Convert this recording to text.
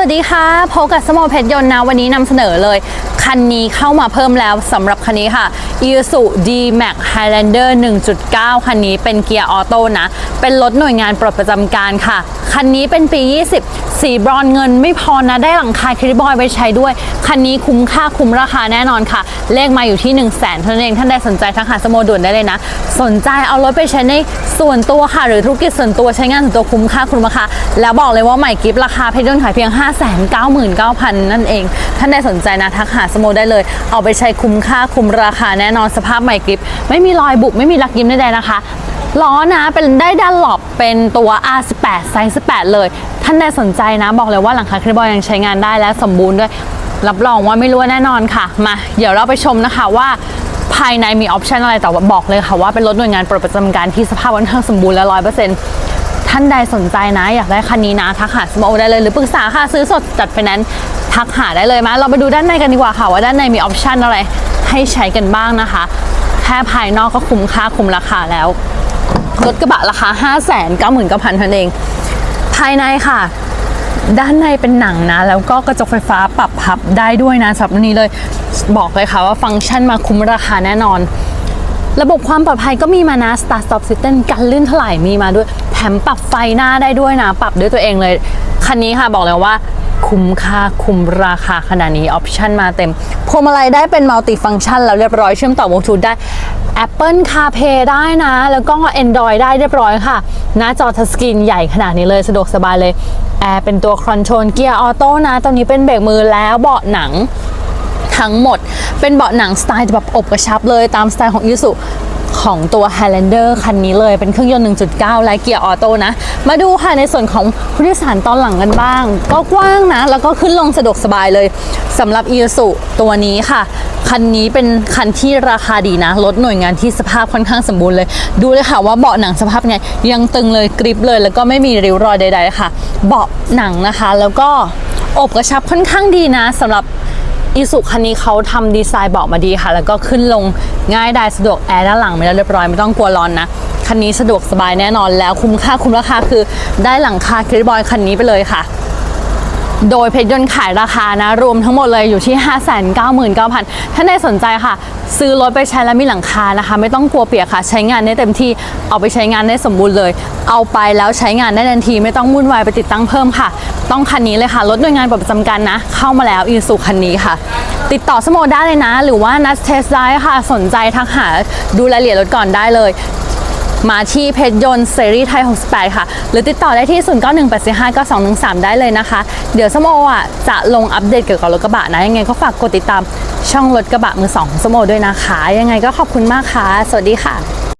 วัสดีค่ะพบกับสมอเพชรยนต์นะวันนี้นำเสนอเลย คันนี้เข้ามาเพิ่มแล้วสำหรับคันนี้ค่ะ Isuzu D-Max Highlander 1.9 คันนี้เป็นเกียร์ออโต้นะ เป็นรถหน่วยงานปลดประจำการค่ะคันนี้เป็นปี 20 สีบรอนเงินไม่พอนะ ได้หลังคาคลิบอยไว้ใช้ด้วย คันนี้คุ้มค่าคุ้มราคาแน่นอนค่ะ เลขมาอยู่ที่ 1 0 0 0 0แสนเท่านั้นเองท่านใดสนใจทักหาสโมด่วนได้เลยนะ สนใจเอารถไปใช้ในส่วนตัวค่ะ หรือธุรกิจส่วนตัวใช้งานส่วนตัวคุ้มค่าคุ้มราคาแล้วบอกเลยว่าใหม่กิฟต์ราคาเพชรยนขายเพียง 5 9 9 0 0 0 นั่นเอง ท่านใดสนใจนะทักหาสโมได้เลย เอาไปใช้คุ้มค่าคุ้มราคาแน่นอนสภาพใหม่กริบไม่มีรอยบุกไม่มีรักยิ้มใดๆนะคะ ล้อนะเป็นได้ดันหลบเป็นตัว R18 ไซส์18 เลย ท่านใดสนใจนะ บอกเลยว่าหลังคาคลิบอยยังใช้งานได้และสมบูรณ์ด้วย รับรองว่าไม่รู้แน่นอนค่ะ มา เดี๋ยวเราไปชมนะคะว่าภายในมีออปชันอะไรแต่ว่าบอกเลยค่ะว่าเป็นรถหน่วยงานปลดประจำการที่สภาพค่อนข้างสมบูรณ์และร้อยเปอร์เซ็นต์ท่านใดสนใจนะ อยากได้คันนี้นะทักหาสมอได้เลยหรือปรึกษาค่ะซื้อสดจัดไฟแนนซ์ทักหาได้เลยมาเราไปดูด้านในกันดีกว่าค่ะว่าด้านในมีออปชันอะไรให้ใช้กันบ้างนะคะ แค่ภายนอกก็คุ้มค่าคุ้มราคาแล้ว รถกระบะราคา 5 9 9 0 0 0พันเอง ภายในค่ะ ด้านในเป็นหนังนะ แล้วก็กระจกไฟฟ้าปรับพับได้ด้วยนะสำหรับนนี้เลยบอกเลยค่ะว่าฟังก์ชันมาคุ้มราคาแน่นอน ระบบความปลอดภัยก็มีมานะ Start Stop System กันลื่นถลายมีมาด้วย แถมปรับไฟหน้าได้ด้วยนะ ปรับด้วยตัวเองเลย คันนี้ค่ะบอกเลยว่า คุ้มค่าคุ้มราคาขนาดนี้ออปชันมาเต็มพวงมาลัยได้เป็นมัลติฟังก์ชันแล้วเรียบร้อยเชื่อมต่อบลูทูธได้ Apple CarPlay ได้นะ แล้วก็ Android ได้เรียบร้อยค่ะ หน้าจอทัชสกรีนใหญ่ขนาดนี้เลยสะดวกสบายเลยแอร์เป็นตัวคอนโทรลเกียร์ออโต้นะตอนนี้เป็นเบรกมือแล้วเบาะหนัง ทั้งหมด เป็นเบาะหนังสไตล์แบบอบกระชับเลยตามสไตล์ของ i s u ของตัว Highlander คันนี้เลยเป็นเครื่องยนต์ 1.9 และเกียร์ออโต้นะ มาดูค่ะในส่วนของผู้โดยสารตอนหลังกันบ้าง ก็กว้างนะ แล้วก็ขึ้นลงสะดวกสบายเลยสำหรับ i s u ตัวนี้ค่ะ คันนี้เป็นคันที่ราคาดีนะรถหน่วยงานที่สภาพค่อนข้างสมบูรณ์เลย ดูเลยค่ะว่าเบาะหนังสภาพไงยังตึงเลยกริบเลย แล้วก็ไม่มีริ้วรอยใด ๆ ค่ะ เบาะหนังนะคะ แล้วก็อบกระชับค่อนข้างดีนะสำหรับ อีสุคันนี้เขาทำดีไซน์เบาะมาดีค่ะ แล้วก็ขึ้นลงง่ายได้สะดวกแอร์ด้านหลังไม่ได้เรียบร้อยไม่ต้องกลัวร้อนนะคันนี้สะดวกสบายแน่นอนแล้วคุ้มค่าคุ้มราคาคือได้หลังคาคลิปบอยคันนี้ไปเลยค่ะ โดยเพชรยนต์ขายราคานะ รวมทั้งหมดเลยอยู่ที่ 599,000 ถ้าใดสนใจค่ะ ซื้อรถไปใช้แล้วมีหลังคานะคะ ไม่ต้องกลัวเปียกค่ะ ใช้งานได้เต็มที่เอาไปใช้งานได้สมบูรณ์เลย เอาไปแล้วใช้งานได้ทันที ไม่ต้องวุ่นวายไปติดตั้งเพิ่มค่ะ ต้องคันนี้เลยค่ะรถหน่วยงานประจำการนะ เข้ามาแล้วอีสุคันนี้ค่ะ ติดต่อสโมได้เลยนะ หรือว่านัดเทสได้ค่ะสนใจทักหาดูรายละเอียดรถก่อนได้เลย มาที่เพชรยนต์เซรีไทย 68 ค่ะ หรือติดต่อได้ที่ 0918459213 ได้เลยนะคะ เดี๋ยวสมโออะจะลงอัปเดตเกี่ยวกับรถกระบะนะ ยังไงก็ฝากกดติดตามช่องรถกระบะมือสองของสมโอด้วยนะคะ ยังไงก็ขอบคุณมากค่ะ สวัสดีค่ะ